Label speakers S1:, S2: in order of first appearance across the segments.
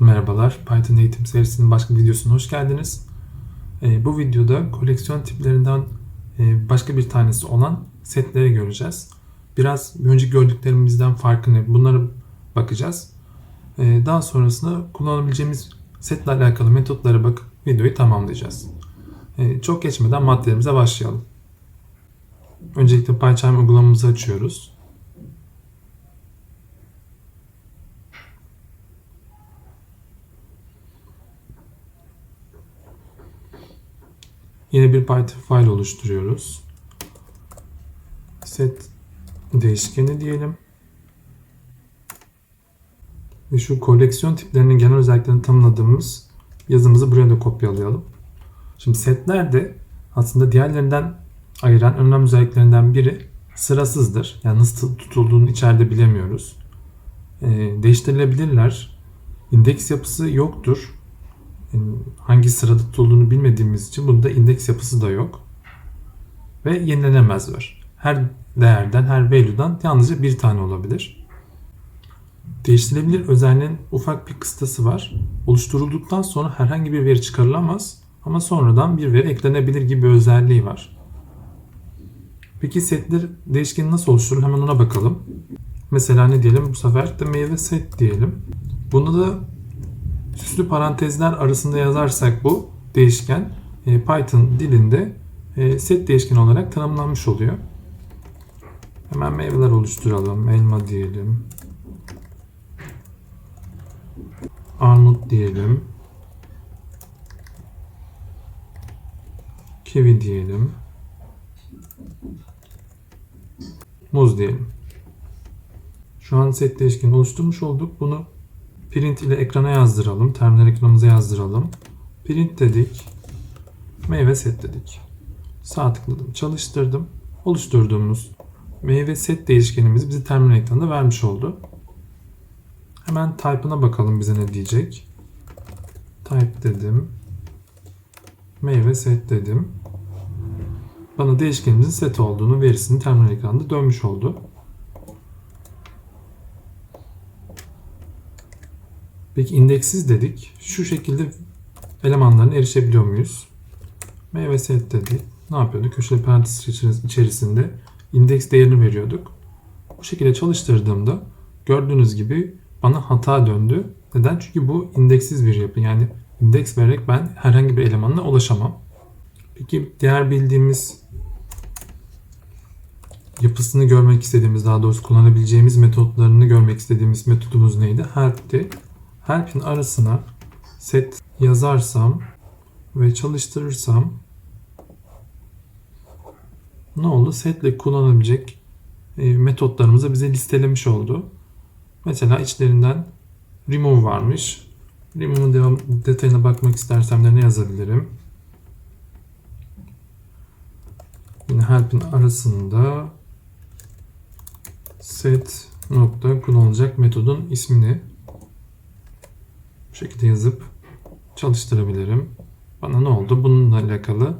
S1: Merhabalar, Python eğitim serisinin başka videosuna hoş geldiniz. Ee, bu videoda koleksiyon tiplerinden e, başka bir tanesi olan setleri göreceğiz. Biraz önce gördüklerimizden farkı ne bunlara bakacağız. Ee, daha sonrasında kullanabileceğimiz setle alakalı metotlara bakıp videoyu tamamlayacağız. Ee, çok geçmeden maddelerimize başlayalım. Öncelikle PyCharm uygulamamızı açıyoruz. Yeni bir Python file oluşturuyoruz. Set değişkeni diyelim. Ve şu koleksiyon tiplerinin genel özelliklerini tanımladığımız yazımızı buraya da kopyalayalım. Şimdi setler de aslında diğerlerinden ayıran önemli özelliklerinden biri sırasızdır. Yani nasıl tutulduğunu içeride bilemiyoruz. Ee, değiştirilebilirler. İndeks yapısı yoktur. Yani hangi sırada tutulduğunu bilmediğimiz için bunda indeks yapısı da yok. Ve yenilenemezler. Her değerden, her value'dan yalnızca bir tane olabilir. Değiştirilebilir özelliğinin ufak bir kıstası var. Oluşturulduktan sonra herhangi bir veri çıkarılamaz ama sonradan bir veri eklenebilir gibi bir özelliği var. Peki setler değişkeni nasıl oluşturur? Hemen ona bakalım. Mesela ne diyelim? Bu sefer de meyve set diyelim. Bunu da süslü parantezler arasında yazarsak bu değişken e, Python dilinde e, set değişkeni olarak tanımlanmış oluyor. Hemen meyveler oluşturalım. Elma diyelim. Armut diyelim. Kivi diyelim. Muz diyelim. Şu an set değişkeni oluşturmuş olduk. Bunu print ile ekrana yazdıralım. Terminal ekranımıza yazdıralım. Print dedik. Meyve set dedik. Sağ tıkladım. Çalıştırdım. Oluşturduğumuz meyve set değişkenimizi bize terminal ekranında vermiş oldu. Hemen type'ına bakalım bize ne diyecek. Type dedim. Meyve set dedim. Bana değişkenimizin set olduğunu verisini terminal ekranında dönmüş oldu. Peki indeksiz dedik. Şu şekilde elemanlarına erişebiliyor muyuz? Meyve set dedik. Ne yapıyorduk? Köşeli parantez içerisinde indeks değerini veriyorduk. Bu şekilde çalıştırdığımda gördüğünüz gibi bana hata döndü. Neden? Çünkü bu indeksiz bir yapı. Yani indeks vererek ben herhangi bir elemanla ulaşamam. Peki diğer bildiğimiz yapısını görmek istediğimiz, daha doğrusu kullanabileceğimiz metotlarını görmek istediğimiz metodumuz neydi? Help'ti. Help'in arasına set yazarsam ve çalıştırırsam ne oldu? Setle kullanabilecek e, metotlarımızı bize listelemiş oldu. Mesela içlerinden remove varmış. Remove'un devam detayına bakmak istersem de ne yazabilirim? Yine help'in arasında set nokta kullanılacak metodun ismini bu şekilde yazıp çalıştırabilirim. Bana ne oldu? Bununla alakalı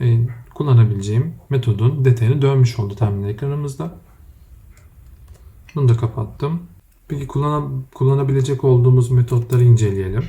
S1: e, kullanabileceğim metodun detayını dönmüş oldu terminal ekranımızda. Bunu da kapattım. Peki kullan kullanabilecek olduğumuz metotları inceleyelim.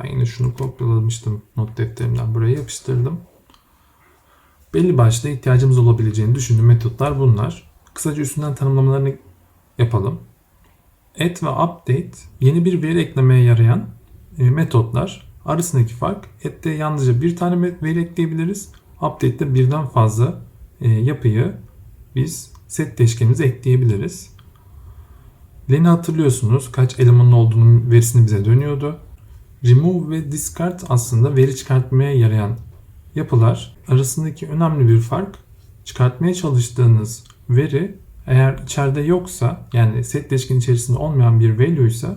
S1: Ben yine şunu kopyalamıştım not defterimden buraya yapıştırdım. Belli başlı ihtiyacımız olabileceğini düşündüğüm metotlar bunlar. Kısaca üstünden tanımlamalarını yapalım. Add ve update yeni bir veri eklemeye yarayan e, metotlar. Arasındaki fark add'de yalnızca bir tane veri ekleyebiliriz. Update'de birden fazla e, yapıyı biz set değişkenimize ekleyebiliriz. Len'i hatırlıyorsunuz. Kaç elemanın olduğunu verisini bize dönüyordu. Remove ve discard aslında veri çıkartmaya yarayan yapılar. Arasındaki önemli bir fark çıkartmaya çalıştığınız veri eğer içeride yoksa yani set değişken içerisinde olmayan bir value ise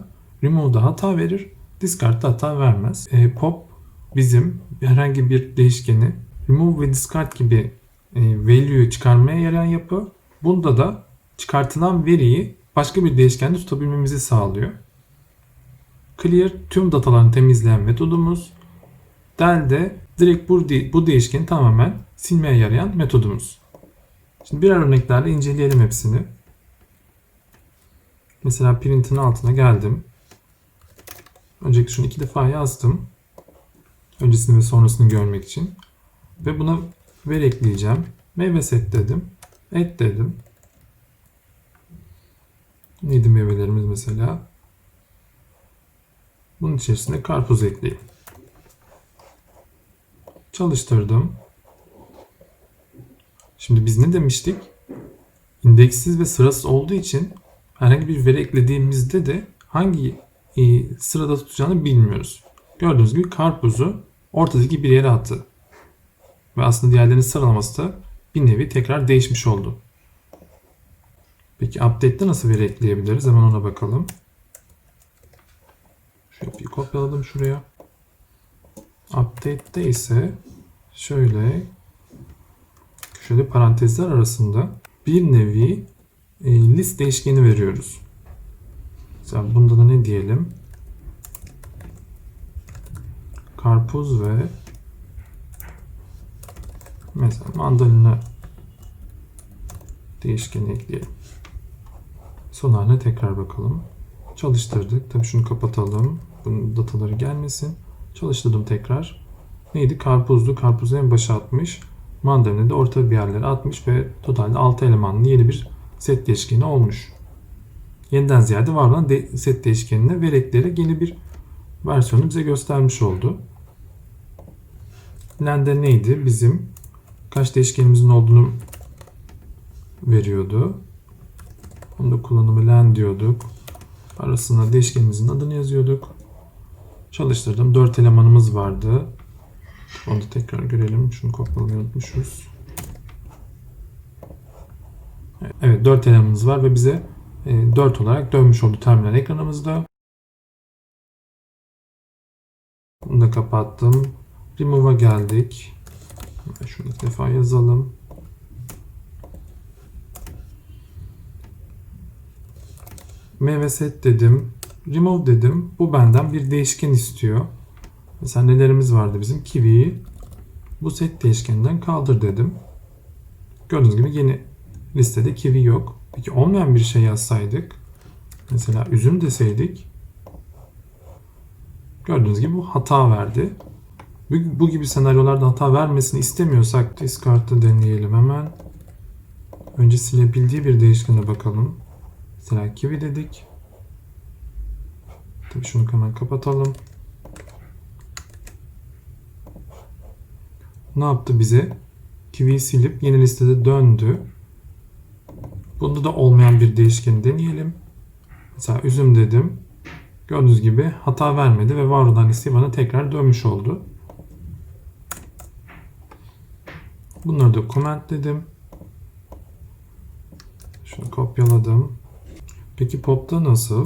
S1: remove'da hata verir, discard'da hata vermez. E, pop bizim herhangi bir değişkeni remove ve discard gibi e, value'yu çıkarmaya yarayan yapı. Bunda da çıkartılan veriyi başka bir değişkende tutabilmemizi sağlıyor. Clear tüm datalarını temizleyen metodumuz. Del de direkt bu, bu değişkeni tamamen silmeye yarayan metodumuz. Şimdi birer örneklerle inceleyelim hepsini. Mesela print'in altına geldim. Öncelikle şunu iki defa yazdım. Öncesini ve sonrasını görmek için. Ve buna ver ekleyeceğim. Meyve set dedim. Et dedim. Neydi meyvelerimiz mesela? Bunun içerisine karpuz ekleyeyim. Çalıştırdım. Şimdi biz ne demiştik? İndeksiz ve sırasız olduğu için herhangi bir veri eklediğimizde de hangi e, sırada tutacağını bilmiyoruz. Gördüğünüz gibi karpuzu ortadaki bir yere attı. Ve aslında diğerlerinin sıralaması da bir nevi tekrar değişmiş oldu. Peki update'te nasıl veri ekleyebiliriz? Hemen ona bakalım. Şu yapıyı kopyaladım şuraya. Update'te ise şöyle şöyle parantezler arasında bir nevi e, list değişkeni veriyoruz. Mesela bunda da ne diyelim? Karpuz ve mesela mandalina değişkeni ekleyelim. Son haline tekrar bakalım. Çalıştırdık. Tabii şunu kapatalım. Bunun dataları gelmesin. Çalıştırdım tekrar. Neydi? Karpuzdu. Karpuzu en başa atmış. Mandalina da orta bir yerlere atmış ve totalde 6 elemanlı yeni bir set değişkeni olmuş. Yeniden ziyade var olan de- set değişkenine ve ekleyerek yeni bir versiyonu bize göstermiş oldu. Len'de neydi? Bizim kaç değişkenimizin olduğunu veriyordu. Onu da kullanımı len diyorduk. Arasına değişkenimizin adını yazıyorduk. Çalıştırdım. 4 elemanımız vardı. Onu da tekrar görelim. Şunu kopyalamayı unutmuşuz. Evet 4 elemanımız var ve bize 4 olarak dönmüş oldu terminal ekranımızda. Bunu da kapattım. Remove'a geldik. Şunu ilk defa yazalım. Meyve set dedim. Remove dedim. Bu benden bir değişken istiyor. Mesela nelerimiz vardı bizim? Kiwi'yi bu set değişkeninden kaldır dedim. Gördüğünüz gibi yeni listede kiwi yok. Peki olmayan bir şey yazsaydık. Mesela üzüm deseydik. Gördüğünüz gibi bu hata verdi. Bu, bu gibi senaryolarda hata vermesini istemiyorsak discard'ı deneyelim hemen. Önce silebildiği bir değişkene bakalım. Mesela kiwi dedik. Tabii şunu hemen kapatalım. Ne yaptı bize? Kiwi'yi silip yeni listede döndü. Bunda da olmayan bir değişkeni deneyelim. Mesela üzüm dedim. Gördüğünüz gibi hata vermedi ve var olan listeyi bana tekrar dönmüş oldu. Bunları da comment dedim. Şunu kopyaladım. Peki pop'ta nasıl?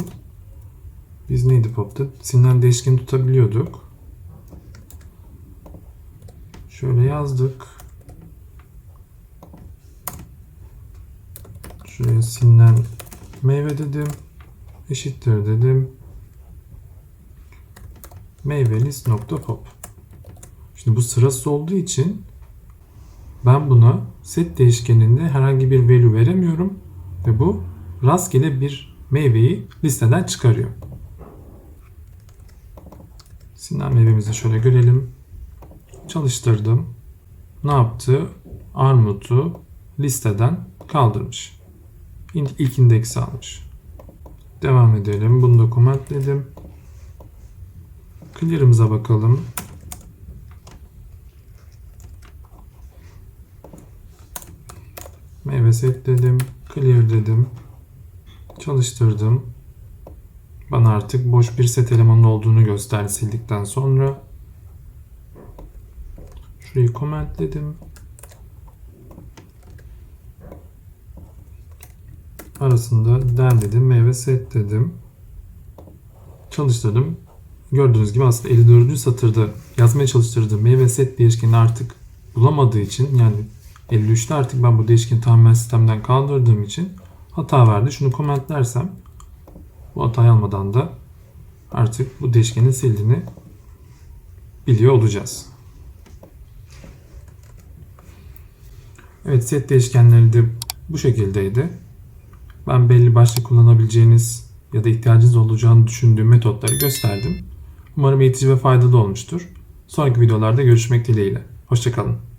S1: Biz neydi pop'ta? Silinen değişkeni tutabiliyorduk. Şöyle yazdık. Şuraya silinen meyve dedim. Eşittir dedim. Meyve list nokta pop. Şimdi bu sırası olduğu için ben buna set değişkeninde herhangi bir value veremiyorum ve bu rastgele bir meyveyi listeden çıkarıyor. Silinen meyvemizi şöyle görelim. Çalıştırdım. Ne yaptı? Armut'u listeden kaldırmış. İlk indeksi almış. Devam edelim. Bunu da commentledim. Clear'ımıza bakalım. Meyve set dedim. Clear dedim. Çalıştırdım. Bana artık boş bir set elemanı olduğunu gösterdi sildikten sonra. Şurayı commentledim. Arasında den dedim, meyve set dedim. Çalıştırdım. Gördüğünüz gibi aslında 54. satırda yazmaya çalıştırdığım meyve set değişkenini artık bulamadığı için yani 53'te artık ben bu değişkeni tamamen sistemden kaldırdığım için hata verdi. Şunu commentlersem bu hatayı almadan da artık bu değişkenin sildiğini biliyor olacağız. Evet set değişkenleri de bu şekildeydi. Ben belli başlı kullanabileceğiniz ya da ihtiyacınız olacağını düşündüğüm metotları gösterdim. Umarım eğitici ve faydalı olmuştur. Sonraki videolarda görüşmek dileğiyle. Hoşçakalın.